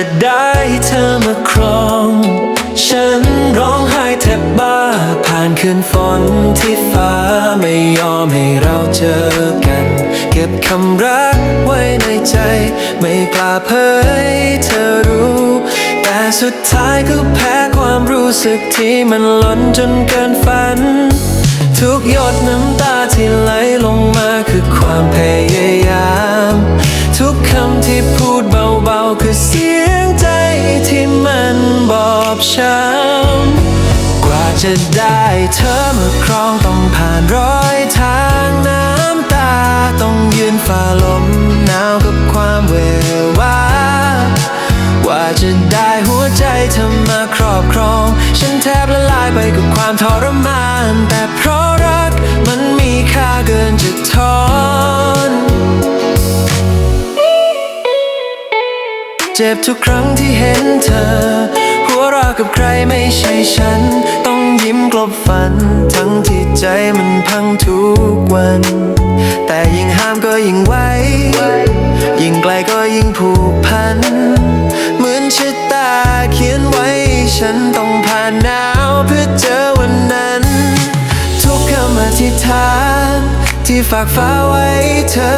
จะได้เธอมาครอง ฉันร้องไห้แทบบ้า ผ่านคืนฝนที่ฟ้าไม่ยอมให้เราเจอกัน เก็บคำรักไว้ในใจ ไม่กล้าเผยเธอรู้ แต่สุดท้ายก็แพ้ความรู้สึกที่มันล้นจนเกินฝัน ทุกหยดน้ำตาที่ไหลลงมาคือความพยายาม ทุกคำที่พูดเบาๆคือเสีย บอบช้ำกว่าจะได้เธอมาครองต้องผ่านร้อยทางน้ำตา ต้องยืนฝ่าลมหนาวกับความเววากว่าจะได้หัวใจเธอมาครอบครอง ฉันแทบละลายไปกับความทรมาน แต่เพราะรักมันมีค่าเกินจะทนเจ็บทุกครั้งที่เห็นเธอ ราะกับใครไม่ใช่ฉัน ต้องยิ้มกลบฝัน ทั้งที่ใจมันพังทุกวัน แต่ยิ่งห้ามก็ยิ่งไว้ ยิ่งไกลก็ยิ่งผูกพัน เหมือนชะตาเขียนไว้ ฉันต้องผ่านหนาวเพื่อเจอวันนั้น ทุกคำอธิษฐาน ที่ฝากฟ้าไว้เธอ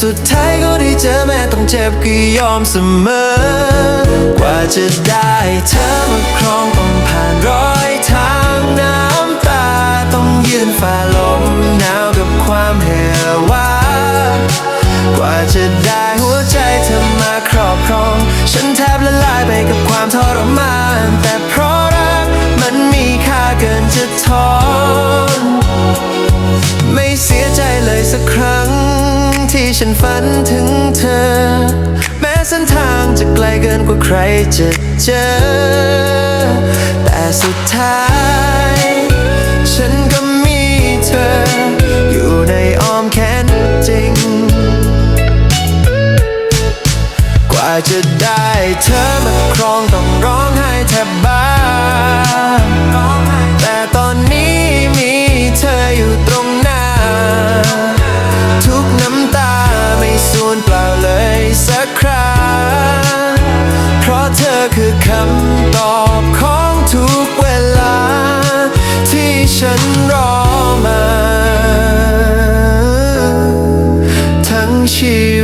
สุดท้ายก็ได้เจอแม้ต้องเจ็บก็ยอมเสมอ กว่าจะได้เธอมาครองต้องผ่านร้อยทางน้ำตา ต้องยืนฝ่าลมหนาวกับความเหวากว่าจะได้หัวใจเธอมาครอบครอง ฉันแทบละลายไปกับความทรมาน แต่เพราะรักมันมีค่าเกินจะทอน ที่ฉันฝันถึงเธอ แม้เส้นทางจะไกลเกินกว่าใครจะเจอ แต่สุดท้าย ฉันก็มีเธอ อยู่ในอ้อมแขนจริง กว่าจะได้เธอมาครองต้องรำตอบของทุกเวลา ที่ฉันรอมา ทั้งชีวิต